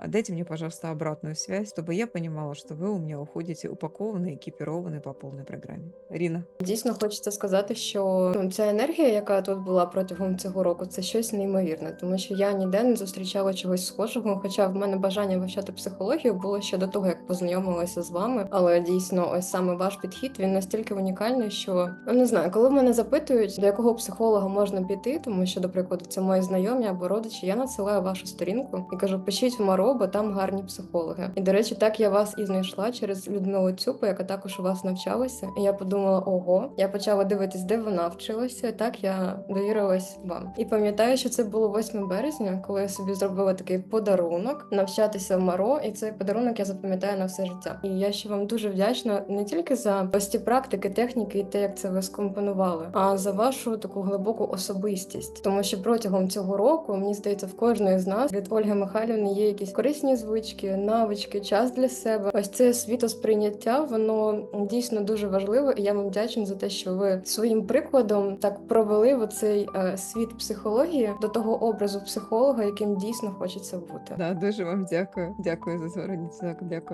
А дайте мне, пожалуйста, обратную связь, чтобы я понимала, что вы у меня уходите упакованные, экипированные по полной программе. Рина. Дійсно, хочеться сказати, що ну, ця енергія, яка тут була протягом цього року, це щось неймовірне, тому що я ніде не зустрічала чогось схожого. Хоча в мене бажання вивчати психологію було ще до того, як познайомилася з вами. Але дійсно, ось саме ваш підхід він настільки унікальний, що ну, не знаю, коли мене запитують, до якого психолога можна піти, тому що, до прикладу, це мої знайомі або родичі, я надсилаю вашу сторінку і кажу, пишіть в Маро, бо там гарні психологи. І до речі, так я вас і знайшла через Людмилу Цюпу, яка також у вас навчалася. І я подумала, ого, я почала дивитись, де вона вчилася. Так я довірилась вам. І пам'ятаю, що це було 8 березня, коли я собі зробила такий подарунок навчатися в Маро, і цей подарунок я запам'ятаю на все життя. І я ще вам дуже вдячна не тільки за ось ці практики, техніки і те, як це ви скомпонували, а за вашу таку глибоку особистість. Тому що протягом цього року мені здається, в кожної з нас від Ольги Михайлівни є якісь корисні звички, навички, час для себе. Ось це світосприйняття, воно дійсно дуже важливо, і я вам вдячна за те, що ви своїм прикладом так провели в оцей е, світ психології до того образу психолога, яким дійсно хочеться бути. Да, дуже вам дякую. Дякую за звернення. Дякую.